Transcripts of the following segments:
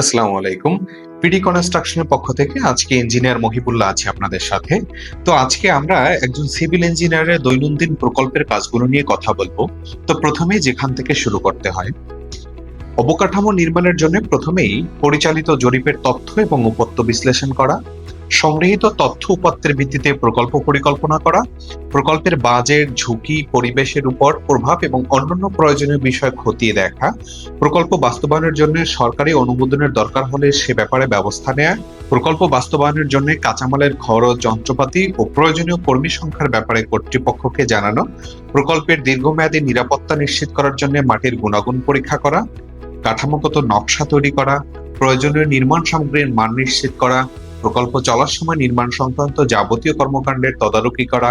আসসালামু আলাইকুম। পিডি কনস্ট্রাকশনের পক্ষ থেকে আজকে ইঞ্জিনিয়ার মহিবুল্লাহ আছে আপনাদের সাথে। তো আজকে আমরা একজন সিভিল ইঞ্জিনিয়ারের দৈনন্দিন প্রকল্পের কাজগুলো নিয়ে কথা বলব। তো প্রথমেই যেখান থেকে শুরু করতে হয়, অবকাঠামো নির্মাণের জন্য প্রথমেই পরিচালিত জরিপের তথ্য এবং উপত্য বিশ্লেষণ করা সংগৃহীত তথ্য উপাত্তের ভিত্তিতে প্রকল্প পরিকল্পনা করা, প্রকল্পের বাজেট, ঝুঁকি, পরিবেশের উপর প্রভাব এবং অন্যান্য প্রয়োজনীয় বিষয় খতিয়ে দেখা, প্রকল্প বাস্তবায়নের জন্য সরকারি অনুমোদনের দরকার হলে সে ব্যাপারে ব্যবস্থা নেয়া, প্রকল্প বাস্তবায়নের জন্য কাঁচামালের খরচ, যন্ত্রপাতি ও প্রয়োজনীয় কর্মী সংখ্যার ব্যাপারে কর্তৃপক্ষকে জানানো, প্রকল্পের দীর্ঘমেয়াদী নিরাপত্তা নিশ্চিত করার জন্য মাটির গুণাগুণ পরীক্ষা করা, কাঠামোগত নকশা তৈরি করা, প্রয়োজনীয় নির্মাণ সামগ্রীর মান নিশ্চিত করা প্রকল্প চলার সময় নির্মাণ সংক্রান্ত যাবতীয় কর্মকাণ্ডের তদারকি করা,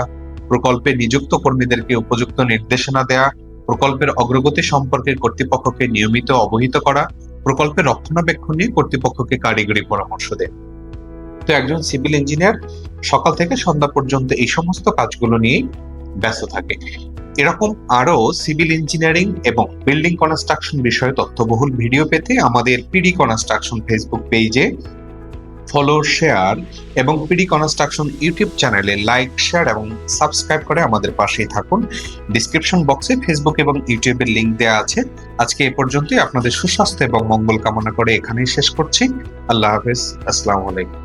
প্রকল্পে নিযুক্ত কর্মীদেরকে উপযুক্ত নির্দেশনা দেয়া, প্রকল্পের অগ্রগতি সম্পর্কে কর্তৃপক্ষকে নিয়মিত অবহিত করা, প্রকল্পের রক্ষণাবেক্ষণ নিয়ে কর্তৃপক্ষকে কারিগরি পরামর্শ দেয়। তো একজন সিভিল ইঞ্জিনিয়ার সকাল থেকে সন্ধ্যা পর্যন্ত এই সমস্ত কাজগুলো নিয়ে ব্যস্ত থাকে। এরকম আরও সিভিল ইঞ্জিনিয়ারিং এবং বিল্ডিং কনস্ট্রাকশন বিষয়ে তথ্যবহুল ভিডিও পেতে আমাদের পিডি কনস্ট্রাকশন ফেসবুক পেজে ফলো শেয়ার এবং পিডি কনস্ট্রাকশন ইউটিউব চ্যানেলে লাইক শেয়ার এবং সাবস্ক্রাইব করে আমাদের পাশেই থাকুন। ডিসক্রিপশন বক্সে ফেসবুক এবং ইউটিউবের লিংক দেওয়া আছে। আজকে এ পর্যন্তই। আপনাদের সুস্বাস্থ্য এবং মঙ্গল কামনা করে এখানেই শেষ করছি। আল্লাহ হাফেজ। আসসালামু আলাইকুম।